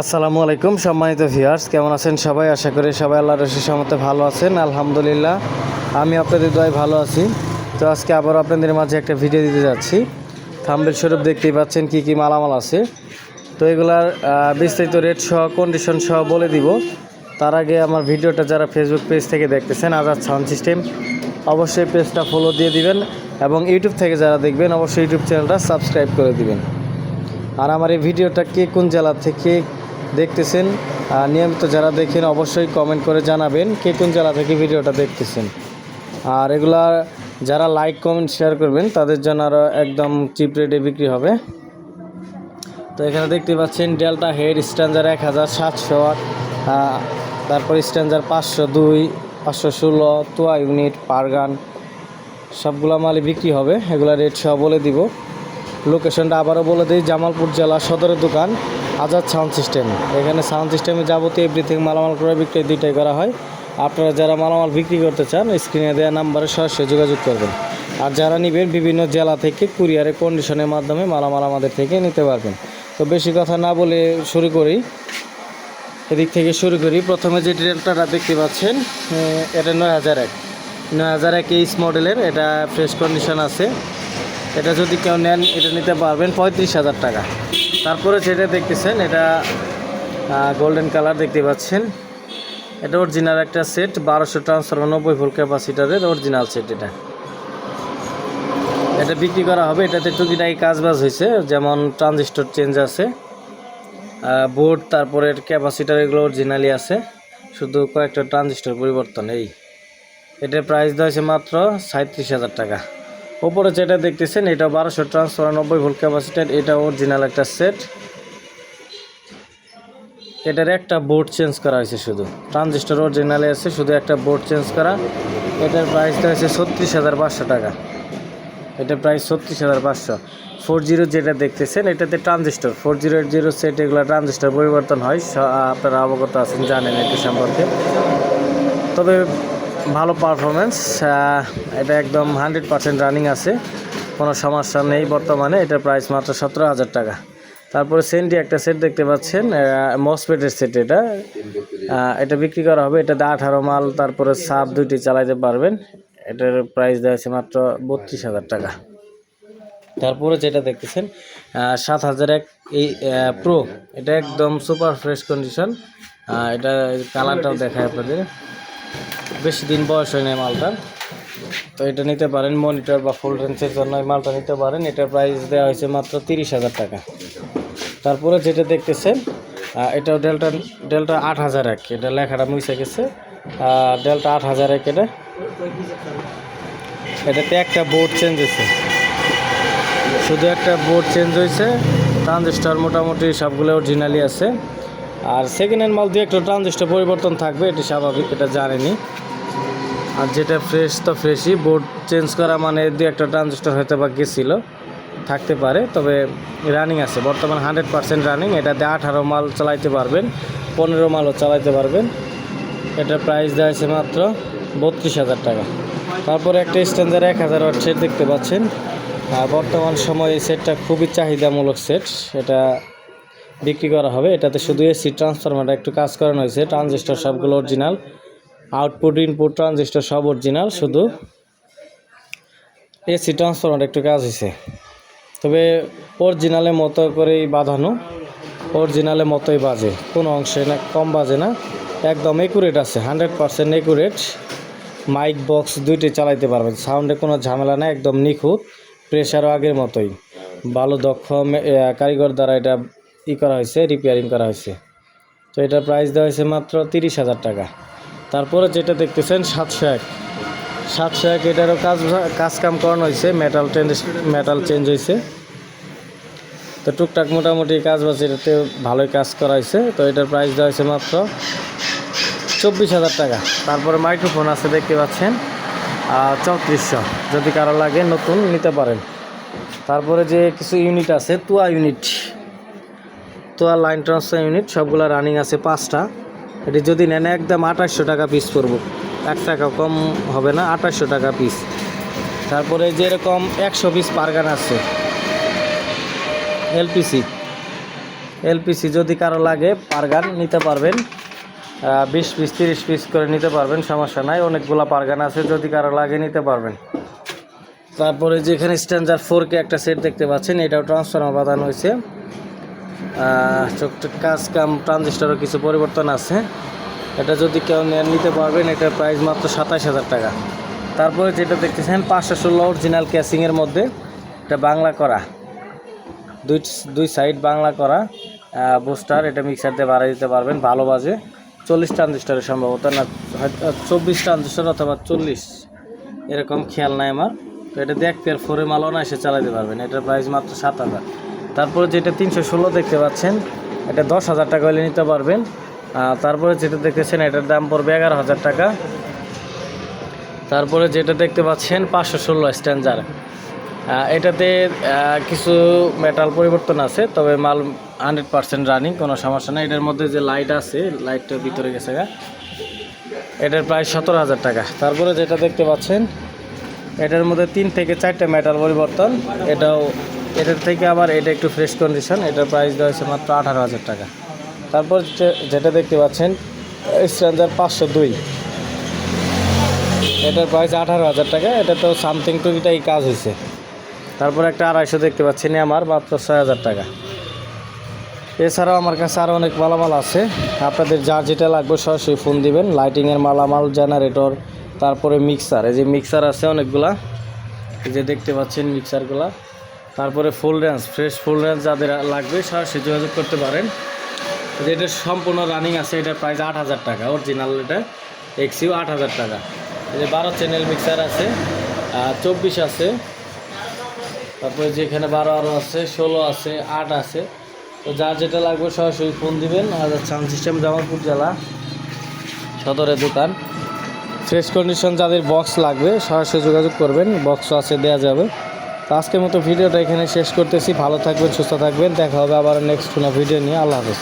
আসসালামু আলাইকুম, সম্মানিত ভিউয়ার্স কেমন আছেন সবাই? আশা করি সবাই আল্লাহ রশি সমতে ভালো আছেন। আলহামদুলিল্লাহ, আমি আপনাদের দয় ভালো আছি। তো আজকে আবার আপনাদের মাঝে একটা ভিডিও দিতে যাচ্ছি। থাম্বেল স্বরূপ দেখতেই পাচ্ছেন কি কি মালামাল আছে। তো এগুলার বিস্তারিত রেট সহ কন্ডিশন সহ বলে দিব। তার আগে আমার ভিডিওটা যারা ফেসবুক পেজ থেকে দেখতেছেন আজাদ সাউন্ড সিস্টেম অবশ্যই পেজটা ফলো দিয়ে দিবেন এবং ইউটিউব থেকে যারা দেখবেন, অবশ্যই ইউটিউব চ্যানেলটা সাবস্ক্রাইব করে দিবেন। আর আমার এই ভিডিওটা কে কোন জেলা থেকে দেখতেছেন। নিয়মিত যারা দেখেন অবশ্যই কমেন্ট করে জানাবেন কে কোন জেলা থেকে ভিডিওটা দেখতেছেন। আর এগুলা যারা লাইক কমেন্ট শেয়ার করবেন, তাদের জন্য আরও একদম চিপ রেটে বিক্রি হবে। তো এখানে দেখতে পাচ্ছেন ডেল্টা হেড স্ট্যান্ডার এক হাজার সাতশো তারপর স্ট্যান্ডার পাঁচশো দুই, পাঁচশো ষোলো তোয়া ইউনিট পারগান সবগুলো মালই বিক্রি হবে। এগুলা রেট সহ বলে দিব। লোকেশনটা আবারও বলে দিই, জামালপুর জেলা সদরের দোকান। Azad sound system. এখানে সাউন্ড সিস্টেমে যাবতীয় এভরিথিং মালামাল ক্রয় বিক্রয় দুইটাই করা হয়। আপনারা যারা মালামাল বিক্রি করতে চান স্ক্রিনে দেওয়া নাম্বারে সরাসরি যোগাযোগ করবেন। আর যারা নেবেন, বিভিন্ন জেলা থেকে কুরিয়ারে কন্ডিশনের মাধ্যমে মালামাল আমাদের থেকে নিতে পারবেন। তো বেশি কথা না বলে শুরু করি। এদিক থেকে শুরু করি। প্রথমে যে ট্রেনটা দেখতে পাচ্ছেন এটা নয় হাজার এক। নয় হাজার এক এইচ মডেলের এটা ফ্রেশ কন্ডিশন আছে। এটা যদি কেউ নেন, এটা নিতে পারবেন পঁয়ত্রিশ হাজার টাকা। তারপরে যেটা দেখতেছেন, এটা গোল্ডেন কালার দেখতে পাচ্ছেন। এটা অরিজিনাল একটা সেট বারোশো ট্রান্সফার নব্বই ফুল ক্যাপাসিটারের অরিজিনাল সেট এটা। এটা বিক্রি করা হবে, এটাতে টুকিটাকি কাজ বাজ হয়েছে, যেমন ট্রানজিস্টর চেঞ্জ আছে বোর্ড তারপরে ক্যাপাসিটার এগুলো অরিজিনালি আছে, শুধু কয়েকটা ট্রানজিস্টর পরিবর্তন, এই। এটার প্রাইস দেওয়া হয়েছে মাত্র সাঁত্রিশ হাজার টাকা। ওপরে যেটা দেখতেছেন, এটা বারোশো ট্রান্সফার নব্বই ভোল্ট ক্যাপাসিটার, এটা অরিজিনাল একটা সেট এটার একটা বোর্ড চেঞ্জ করা হয়েছে শুধু। ট্রানজিস্টর অরিজিনালে আছে, শুধু একটা বোর্ড চেঞ্জ করা। এটার প্রাইসটা হয়েছে ছত্রিশ হাজার পাঁচশো টাকা। এটার প্রাইস ছত্রিশ হাজার পাঁচশো। ফোর জিরো যেটা দেখতেছেন, এটাতে transistor four zero eight zero set এগুলো ট্রানজিস্টর পরিবর্তন হয় আপনারা অবগত আছেন, জানেন এটি সম্পর্কে। তবে ভালো পারফরমেন্স এটা একদম হান্ড্রেড পার্সেন্ট রানিং আছে। কোনো সমস্যা নেই বর্তমানে, এটার প্রাইস মাত্র সতেরো হাজার টাকা। তারপরে সেন্টি একটা সেট দেখতে পাচ্ছেন মসপেটের সেট এটা। এটা বিক্রি করা হবে, এটাতে আঠারো মাল, তারপরে সাপ দুইটি চালাইতে পারবেন। এটার প্রাইস দেওয়া আছে মাত্র বত্রিশ হাজার টাকা। তারপরে যেটা দেখতেছেন সাত হাজার এক, এই প্রো এটা একদম সুপার ফ্রেশ কন্ডিশন এটা কালারটাও দেখায় আপনাদের। বেশি দিন বয়স হয় না এই মালটার। তো এটা নিতে পারেন মনিটর বা ফুল রেঞ্জের জন্য এই মালটা নিতে পারেন। এটার প্রাইস দেওয়া হয়েছে মাত্র তিরিশ হাজার টাকা। তারপরে যেটা দেখতেছেন এটাও ডেল্টা ডেল্টা আট হাজার এক। এটা লেখাটা মুছে গেছে। ডেল্টা আট হাজার এক এটা। এটাতে একটা বোর্ড চেঞ্জ হয়েছে। শুধু একটা বোর্ড চেঞ্জ হয়েছে। ট্রানজিস্টার মোটামুটি সবগুলো অরিজিনালি আছে। আর সেকেন্ড হ্যান্ড মাল দিয়ে একটু ট্রানজিস্টার পরিবর্তন থাকবে, এটি স্বাভাবিক, এটা জানেনি। আর যেটা ফ্রেশ তো ফ্রেশই বোর্ড চেঞ্জ করা মানে দু একটা ট্রানজিস্টার হয়তো বা গেছিল, থাকতে পারে, তবে রানিং আছে। বর্তমান হান্ড্রেড পার্সেন্ট রানিং এটাতে আঠারো মাল চালাইতে পারবেন, পনেরো মালও চালাইতে পারবেন। এটার প্রাইস দেওয়া মাত্র বত্রিশ হাজার টাকা। তারপরে একটা স্ট্যান্ডার এক হাজার ওয়াট সেট দেখতে পাচ্ছেন। আর বর্তমান সময়ে এই সেটটা খুবই চাহিদামূলক সেট এটা বিক্রি করা হবে। এটাতে শুধু এসি ট্রান্সফরমারটা একটু কাজ করানো হয়েছে। ট্রানজিস্টার সবগুলো অরিজিনাল আউটপুট ইনপুট ট্রানজিস্টার সব অরিজিনাল শুধু এসি ট্রান্সফরমার একটু কাজ হয়েছে। তবে অরিজিনালের মতো করেই বাঁধানো। অরিজিনালের মতোই বাজে। কোনো অংশে না, কম বাজে না। একদম একুরেট আছে। Hundred percent accurate mic box দুইটি চালাইতে পারবেন। সাউন্ডে কোনো ঝামেলা না একদম নিখুঁত। প্রেশারও আগের মতোই। ভালো দক্ষ কারিগর দ্বারা এটা ই করা হয়েছে রিপেয়ারিং করা হয়েছে। তো এটার প্রাইস দেওয়া হয়েছে মাত্র তিরিশ হাজার টাকা। তারপরে যেটা দেখতেছেন, সাতশো এক। সাতশো এক, এটারও কাজ কাজ কাম করানো হয়েছে মেটাল চেঞ্জ মেটাল চেঞ্জ হয়েছে। তো টুকটাক মোটামুটি কাজ বাজ এটাতে ভালোই কাজ করা হয়েছে। তো এটার প্রাইস দেওয়া হয়েছে মাত্র চব্বিশ হাজার টাকা। তারপরে মাইক্রোফোন আছে, দেখতে পাচ্ছেন। চৌত্রিশশো। যদি কারও লাগে, নতুন, নিতে পারেন। তারপরে যে কিছু ইউনিট আছে, তুয়া ইউনিট তুয়া লাইন ট্রান্সফার ইউনিট সবগুলো রানিং আছে পাঁচটা। এটি যদি নেন একদম আঠাশশো টাকা পিস পড়ব। এক টাকা কম হবে না, আঠাশশো টাকা পিস তারপরে যেরকম একশো পিস পারগান আছে। এলপিসি। এলপিসি যদি কারও লাগে, পারগান নিতে পারবেন। বিশ পিস তিরিশ পিস করে নিতে পারবেন, সমস্যা নাই। অনেকগুলা পারগান আছে, যদি কারও লাগে নিতে পারবেন। তারপরে যেখানে স্ট্যান্ডার ফোর কে একটা সেট দেখতে পাচ্ছেন, এটাও ট্রান্সফার্মার বাঁধানো হয়েছে। কাজ কাম ট্রানজিস্টারও কিছু পরিবর্তন আছে। এটা যদি কেউ নিতে পারবেন, এটার প্রাইস মাত্র সাতাশ হাজার টাকা। তারপরে যেটা দেখতেছেন, পাঁচশো ষোলো অরিজিনাল ক্যাসিংয়ের মধ্যে এটা বাংলা করা। দুই দুই সাইড বাংলা করা বুস্টার এটা মিক্সার দিয়ে বাড়াই দিতে পারবেন, ভালো বাজে। চল্লিশ ট্রানজিস্টারের সম্ভবত না চব্বিশ ট্রানজিস্টার অথবা চল্লিশ, এরকম খেয়াল নাই আমার। তো এটা দেখতে আর ফোরে মালও না এসে চালাতে পারবেন, এটার প্রাইস মাত্র সাত হাজার। তারপরে যেটা তিনশো ষোলো দেখতে পাচ্ছেন, এটা দশ হাজার টাকা হলে নিতে পারবেন। তারপরে যেটা দেখতেছেন, এটার দাম পড়বে এগারো হাজার টাকা। তারপরে যেটা দেখতে পাচ্ছেন, পাঁচশো ষোলো স্ট্যান্ডার। এটাতে কিছু মেটাল পরিবর্তন আছে, তবে মাল হান্ড্রেড পার্সেন্ট রানিং কোনো সমস্যা নেই। এটার মধ্যে যে লাইট আছে লাইটটা ভিতরে গেছে এটার প্রায় সতেরো হাজার টাকা। তারপরে যেটা দেখতে পাচ্ছেন এটার মধ্যে তিন থেকে চারটে মেটাল পরিবর্তন। এটাও, এটার থেকে আবার এটা একটু ফ্রেশ কন্ডিশন এটার প্রাইস দেওয়া হয়েছে মাত্র আঠারো হাজার টাকা। তারপর যে- যেটা দেখতে পাচ্ছেন স্ট্যান্ডার পাঁচশো দুই। এটার প্রাইস আঠারো হাজার টাকা, এটা তো সামথিং টুকিটাই কাজ হয়েছে। তারপর একটা আড়াইশো দেখতে পাচ্ছি না আমার, মাত্র ছয় হাজার টাকা। এছাড়াও আমার কাছে আরও অনেক মালামাল আছে। আপনাদের যার যেটা লাগবে সরাসরি ফোন দিবেন। লাইটিংয়ের মালামাল জেনারেটর তারপরে মিক্সার এই যে মিক্সার আছে অনেকগুলা, এই যে দেখতে পাচ্ছেন মিক্সারগুলা তারপরে full range fresh full range যাদের লাগবে সরাসরি যোগাযোগ করতে পারেন। যে এটা সম্পূর্ণ রানিং আছে এটার প্রাইস আট হাজার টাকা অরিজিনাল এটা এক্সিও আট হাজার টাকা। এই যে বারো চ্যানেল মিক্সার আছে চব্বিশ আছে। তারপরে যেখানে বারো আরও আছে, ষোলো আছে, আট আছে। তো যার যেটা লাগবে সরাসরি ফোন দিবেন আর সাউন্ড সিস্টেম জামালপুর জেলা সদরের দোকান। ফ্রেশ কন্ডিশন যাদের বক্স লাগবে, সরাসরি যোগাযোগ করবেন বক্সও আছে দেওয়া যাবে। তো আজকের মতো ভিডিওটা এখানে শেষ করতেছি। ভালো থাকবেন, সুস্থ থাকবেন। দেখা হবে আবার নেক্সট কোনো ভিডিও নিয়ে। আল্লাহ হাফেজ।